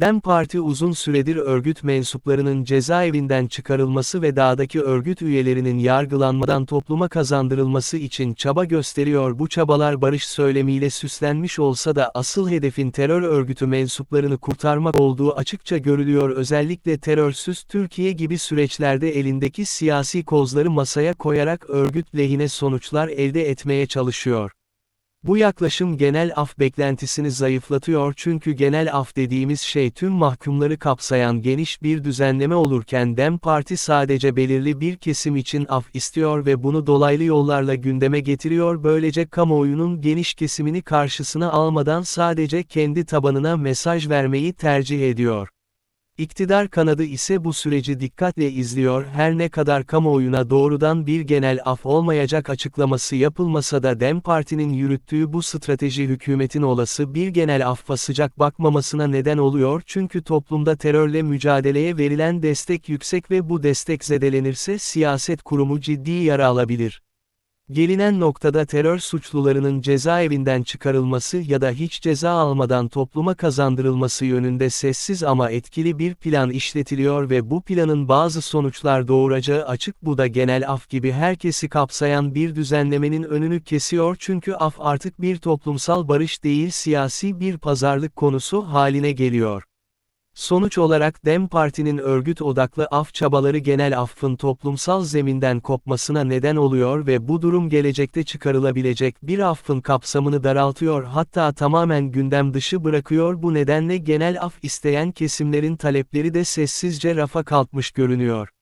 DEM Parti uzun süredir örgüt mensuplarının cezaevinden çıkarılması ve dağdaki örgüt üyelerinin yargılanmadan topluma kazandırılması için çaba gösteriyor. Bu çabalar barış söylemiyle süslenmiş olsa da asıl hedefin terör örgütü mensuplarını kurtarmak olduğu açıkça görülüyor. Özellikle terörsüz Türkiye gibi süreçlerde elindeki siyasi kozları masaya koyarak örgüt lehine sonuçlar elde etmeye çalışıyor. Bu yaklaşım genel af beklentisini zayıflatıyor çünkü genel af dediğimiz şey tüm mahkumları kapsayan geniş bir düzenleme olurken DEM Parti sadece belirli bir kesim için af istiyor ve bunu dolaylı yollarla gündeme getiriyor böylece kamuoyunun geniş kesimini karşısına almadan sadece kendi tabanına mesaj vermeyi tercih ediyor. İktidar kanadı ise bu süreci dikkatle izliyor her ne kadar kamuoyuna doğrudan bir genel af olmayacak açıklaması yapılmasa da DEM Parti'nin yürüttüğü bu strateji hükümetin olası bir genel affa sıcak bakmamasına neden oluyor çünkü toplumda terörle mücadeleye verilen destek yüksek ve bu destek zedelenirse siyaset kurumu ciddi yara alabilir. Gelinen noktada terör suçlularının cezaevinden çıkarılması ya da hiç ceza almadan topluma kazandırılması yönünde sessiz ama etkili bir plan işletiliyor ve bu planın bazı sonuçlar doğuracağı açık bu da genel af gibi herkesi kapsayan bir düzenlemenin önünü kesiyor çünkü af artık bir toplumsal barış değil siyasi bir pazarlık konusu haline geliyor. Sonuç olarak DEM Parti'nin örgüt odaklı af çabaları genel affın toplumsal zeminden kopmasına neden oluyor ve bu durum gelecekte çıkarılabilecek bir affın kapsamını daraltıyor hatta tamamen gündem dışı bırakıyor bu nedenle genel af isteyen kesimlerin talepleri de sessizce rafa kalkmış görünüyor.